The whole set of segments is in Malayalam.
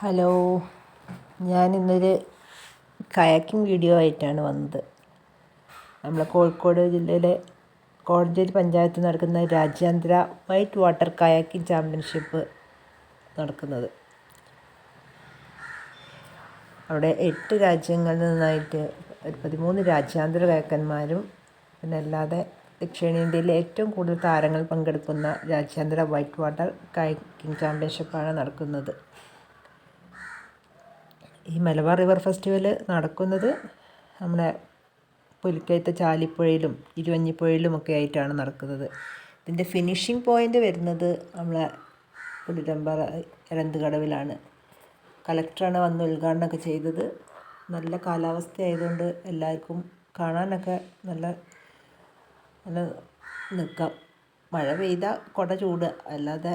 ഹലോ ഞാൻ ഇന്നൊരു കയാക്കിംഗ് വീഡിയോ ആയിട്ടാണ് വന്നത്. നമ്മളെ കോഴിക്കോട് ജില്ലയിലെ കോഴഞ്ചേരി പഞ്ചായത്ത് നടക്കുന്ന രാജ്യാന്തര വൈറ്റ് വാട്ടർ കയാക്കിംഗ് ചാമ്പ്യൻഷിപ്പ് നടക്കുന്നത്. അവിടെ എട്ട് രാജ്യങ്ങളിൽ നിന്നായിട്ട് ഒരു പതിമൂന്ന് രാജ്യാന്തര കയക്കന്മാരും പിന്നെ അല്ലാതെ ദക്ഷിണേന്ത്യയിലെ ഏറ്റവും കൂടുതൽ താരങ്ങൾ പങ്കെടുക്കുന്ന രാജ്യാന്തര വൈറ്റ് വാട്ടർ കയാക്കിംഗ് ചാമ്പ്യൻഷിപ്പാണ് നടക്കുന്നത്. ഈ മലബാർ റിവർ ഫെസ്റ്റിവൽ നടക്കുന്നത് നമ്മുടെ പുലിക്കയത്ത് ചാലിപ്പുഴയിലും ഇരുവഞ്ഞിപ്പുഴയിലും ഒക്കെ ആയിട്ടാണ് നടക്കുന്നത്. ഇതിന്റെ ഫിനിഷിംഗ് പോയിന്റ് വരുന്നത് നമ്മളെ പുലിരമ്പാറ എരന്തുകടവിലാണ്. കളക്ടറാണ് വന്ന് ഉദ്ഘാടനമൊക്കെ ചെയ്തത്. നല്ല കാലാവസ്ഥ ആയതുകൊണ്ട് എല്ലാവർക്കും കാണാനൊക്കെ നല്ല നല്ല നിൽക്കാം മഴ പെയ്താൽ കുട ചൂട്. അല്ലാതെ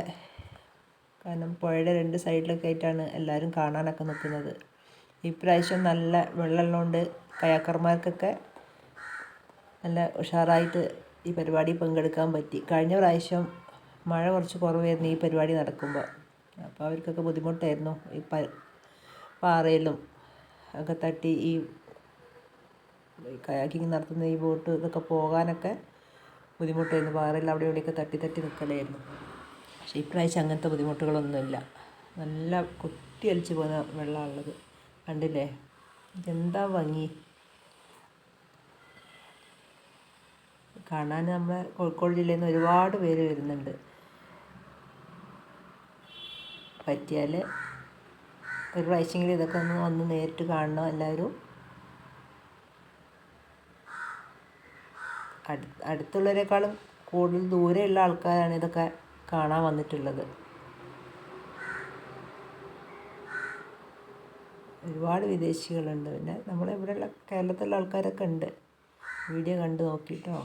കാരണം പുഴയുടെ രണ്ട് സൈഡിലൊക്കെ ആയിട്ടാണ് എല്ലാവരും കാണാനൊക്കെ നിൽക്കുന്നത് ഇപ്രാവശ്യം നല്ല വെള്ളമുള്ളതുകൊണ്ട് കയാക്കർമാർക്കൊക്കെ നല്ല ഉഷാറായിട്ട് ഈ പരിപാടി പങ്കെടുക്കാൻ പറ്റി. കഴിഞ്ഞ പ്രാവശ്യം മഴ കുറച്ച് കുറവായിരുന്നു ഈ പരിപാടി നടക്കുമ്പോൾ. അപ്പോൾ അവർക്കൊക്കെ ബുദ്ധിമുട്ടായിരുന്നു ഈ പ പാറയിലും ഒക്കെ തട്ടി ഈ കയാക്കിങ് നടത്തുന്ന ഈ ബോട്ട് ഇതൊക്കെ പോകാനൊക്കെ ബുദ്ധിമുട്ടായിരുന്നു. പാറയിൽ അവിടെ ഇവിടെയൊക്കെ തട്ടി തട്ടി നിൽക്കലായിരുന്നു. പക്ഷേ ഇപ്രാവശ്യം അങ്ങനത്തെ ബുദ്ധിമുട്ടുകളൊന്നുമില്ല. നല്ല കുത്തി അലിച്ച് പോകുന്ന വെള്ളമാണുള്ളത്. കണ്ടില്ലേ? എന്താ ഭംഗി? കാണാൻ നമ്മളെ കോഴിക്കോട് ജില്ലയിൽ നിന്ന് ഒരുപാട് പേര് വരുന്നുണ്ട്. പറ്റിയാൽ ഒരു പ്രാവശ്യമെങ്കിലും ഇതൊക്കെ ഒന്ന് വന്ന് നേരിട്ട് കാണണം എല്ലാവരും. അടു അടുത്തുള്ളവരെക്കാളും കൂടുതൽ ദൂരെയുള്ള ആൾക്കാരാണ് ഇതൊക്കെ കാണാൻ വന്നിട്ടുള്ളത്. ഒരുപാട് വിദേശികളുണ്ട്. പിന്നെ നമ്മുടെ ഇവിടെയുള്ള കേരളത്തിലുള്ള ആൾക്കാരൊക്കെ ഉണ്ട്. വീഡിയോ കണ്ടു നോക്കിയിട്ടോ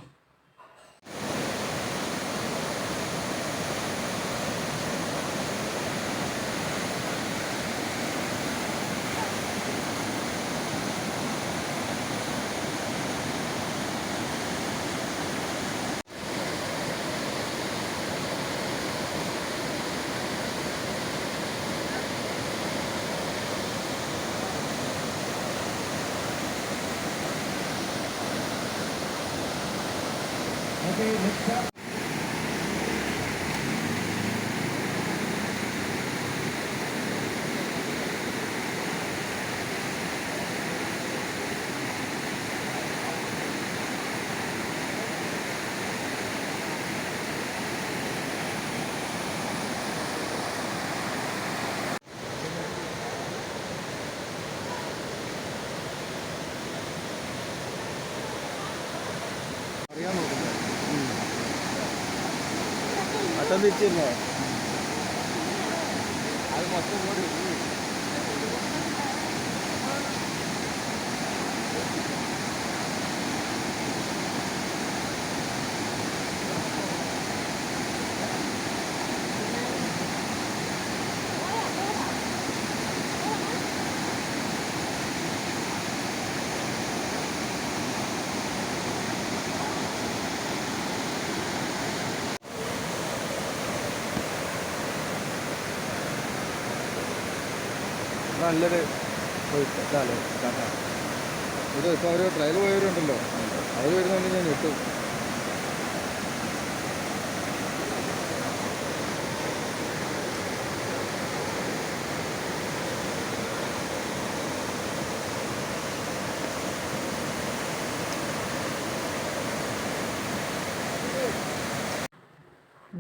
熱か? சந்திச்சுங்க அது மொத்தம் ஓடி നല്ലൊരു കാരണം ഇത് ഇപ്പോൾ അവർ ട്രയൽ പോയവരുണ്ടല്ലോ. അവർ വരുന്നുണ്ട് ഞാൻ കിട്ടും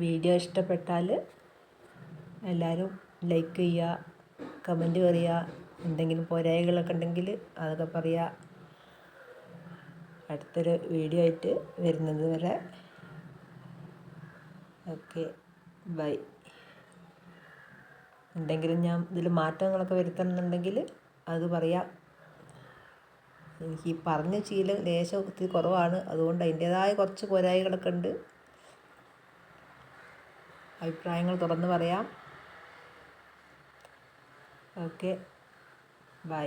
വീഡിയോ ഇഷ്ടപ്പെട്ടാൽ എല്ലാവരും ലൈക്ക് ചെയ്യുക കമന്റ് പറയുക എന്തെങ്കിലും പോരായ്കളൊക്കെ ഉണ്ടെങ്കിൽ അതൊക്കെ പറയുക. അടുത്തൊരു വീഡിയോ ആയിട്ട് വരുന്നത് വരെ. Okay bye. എന്തെങ്കിലും ഞാൻ ഇതിൽ മാറ്റങ്ങളൊക്കെ വരുത്തണമെന്നുണ്ടെങ്കിൽ അത് പറയാം. എനിക്ക് ഈ പറഞ്ഞ ശീലം ലേശം ഒത്തിരി കുറവാണ്. അതുകൊണ്ട് അതിന്റേതായ കുറച്ച് പോരായ്കളൊക്കെ ഉണ്ട്. അഭിപ്രായങ്ങൾ തുറന്ന് പറയാം. Okay bye